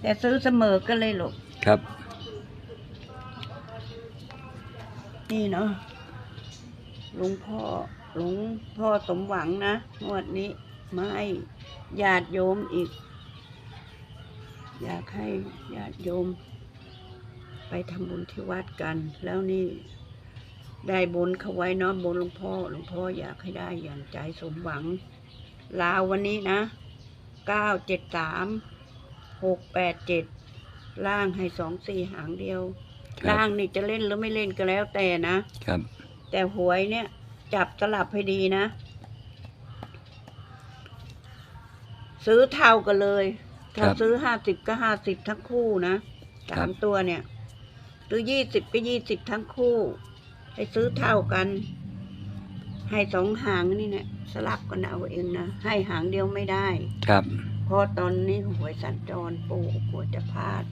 แต่ซื้อเสมอก็เลยลูกครับ นี่เนาะหลวงพ่อหลวงพ่อสมหวังนะงวดนี้มาให้ญาติโยมอีก อยากให้ญาติโยม ไปทำบุญที่วัดกัน แล้วนี่ได้บนเขาไว้เนาะบนหลวงพ่อหลวงพ่ออยากให้ได้อย่างใจสมหวัง ลาววันนี้นะเก้าเจ็ดสาม หกแปดเจ็ดล่างให้สองสี่หางเดียว ครับ ล่างนี่จะเล่นหรือไม่เล่นก็แล้วแต่นะ ครับแต่หวยเนี่ย จับสลับให้ดีนะ ซื้อเท่ากันเลย ถ้าซื้อห้าสิบก็ห้าสิบทั้งคู่นะสามตัวเนี่ย ซื้อยี่สิบก็ยี่สิบทั้งคู่ ให้ซื้อเท่ากัน ให้สองหางนี่เนี่ย สลับกันเอาเองนะ ให้หางเดียวไม่ได้ ครับ เพราะตอนนี้หวยสัญจรปู่กลัวจะพลาด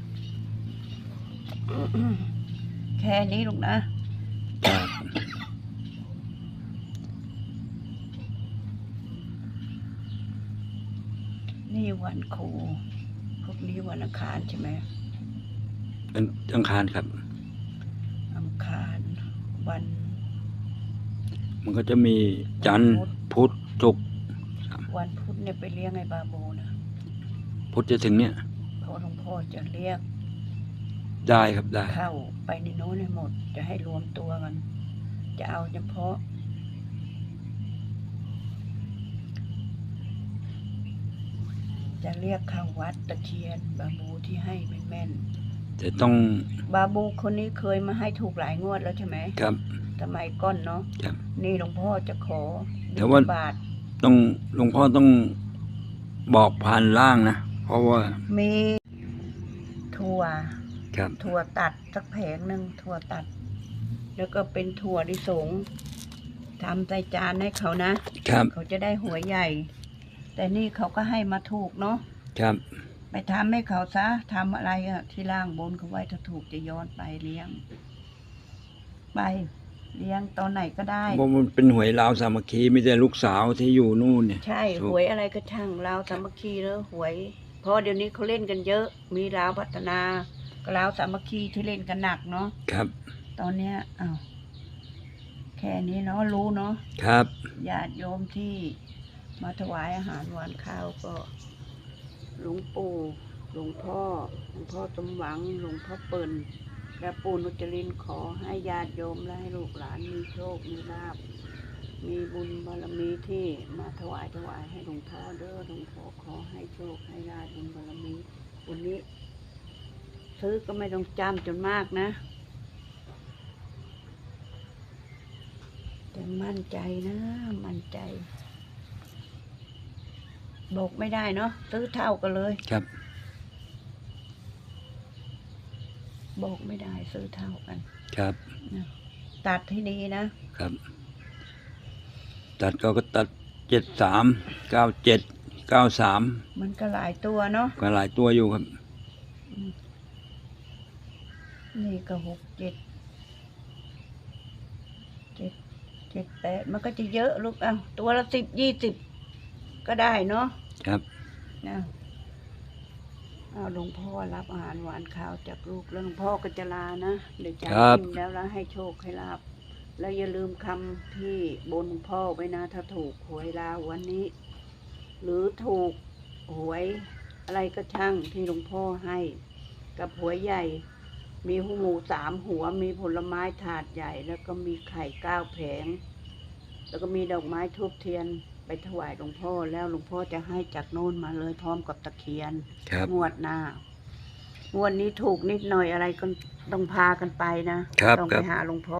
แค่นี้ลูกนะครับนี่วันครูพวกนี้วันอังคารใช่ไหมเป็นอังคารครับ อังคารวัน มันก็จะมีจันทร์พุธศุกร์วันพุธเนี่ยไปเลี้ยงไอ้บาโบนะ พุธจะถึงเนี่ยเพราะหลวงพ่อจะเรียกได้ครับได้ เข้าไปในโน้นให้หมด จะให้รวมตัวกัน จะเอาเฉพาะ จะเรียกเข้าวัดตะเคียน บาบูที่ให้แม่นแต่ต้องๆบาบูคนนี้เคยมาให้ถูกหลายงวดแล้วใช่ไหมครับ สมัยก้อนเนาะครับนี่หลวงพ่อจะขอแต่ว่าบาทต้องหลวงพ่อต้องบอกผ่านล่างนะ เพราะว่า มีถั่ว ครับ ถั่วตัดสักแผงหนึ่งถั่วตัด แล้วก็เป็นถั่วลิสงทำใส่จานให้เขานะ ครับ เขาจะได้หัวใหญ่ แต่นี่เขาก็ให้มาถูกเนาะ ครับ ไปทำให้เขาซะทำอะไรอะที่ล่างบนเขาไว้ถ้าถูกจะย้อนไปเลี้ยง ไป เลี้ยงตอนไหนก็ได้ เพราะมันเป็นหวยลาวสามัคคีไม่ใช่ลูกสาวที่อยู่นู่นเนี่ย ใช่ถูหกวยอะไรก็ช่างลาวสามัคคีแล้วหวยเพ ราะเดี๋ยวนี้เขาเล่นกันเยอะ มีลาวพัฒนาก็ลาวสามัคคีที่เล่นกันหนักเนาะครับ ตอนเนี้ยอ้าวแค่นี้เนาะรู้เนาะครับญาติโยมที่มาถวายอาหารหวานข้าวก็หลวงปู่หลวงพ่อหลวงพ่อสมหวังหลวงพ่อเปิ่นและปู่นุจรินทร์ขอให้ญาติโยมและให้ลูกหลานมีโชค มีลาบ มีบุญบารมีที่มาถวายถวายให้หลวงพ่อเด้อหลวงพ่อขอให้โชคให้ลาบบุญบารมีวันนี้ ซื้อก็ไม่ต้องจำจนมากนะ แต่มั่นใจนะ มั่นใจ บอกไม่ได้เนาะซื้อเท่ากันเลยครับ บอกไม่ได้ซื้อเท่ากัน ครับนะตัดให้ดีนะครับ ตัดก็ก็ตัดเจ็ดสามเก้าเจ็ดเก้าสามมันก็หลายตัวเนาะก็หลายตัวอยู่ครับอืมนี่ก็หกเจ็ดเจ็ดเจ็ดแปดมันก็จะเยอะลูกเอ้าตัวละสิบยี่สิบก็ได้เนาะครับนะเอาหลวงพ่อรับอาหารหวานข้าวจากลูกแล้วหลวงพ่อก็จะลานะเดี๋ยวจะครับกินแล้วแล้วให้โชคให้ลาบ แล้วอย่าลืมคำที่บนหลวงพ่อไว้นะ ถ้าถูกหวยลาววันนี้ หรือถูกหวยอะไรก็ช่างที่หลวงพ่อให้ กับหวยใหญ่ มีหูหมูสามหัว มีผลไม้ถาดใหญ่ แล้วก็มีไข่เก้าแผง แล้วก็มีดอกไม้ทูบเทียนไปถวายหลวงพ่อแล้วหลวงพ่อจะให้จากโน่นมาเลยพร้อมกับตะเคียนครับงวดหน้างวดนี้ถูกนิดหน่อยอะไรก็ต้องพากันไปนะครับต้องครัไปบหาหลวงพ่อ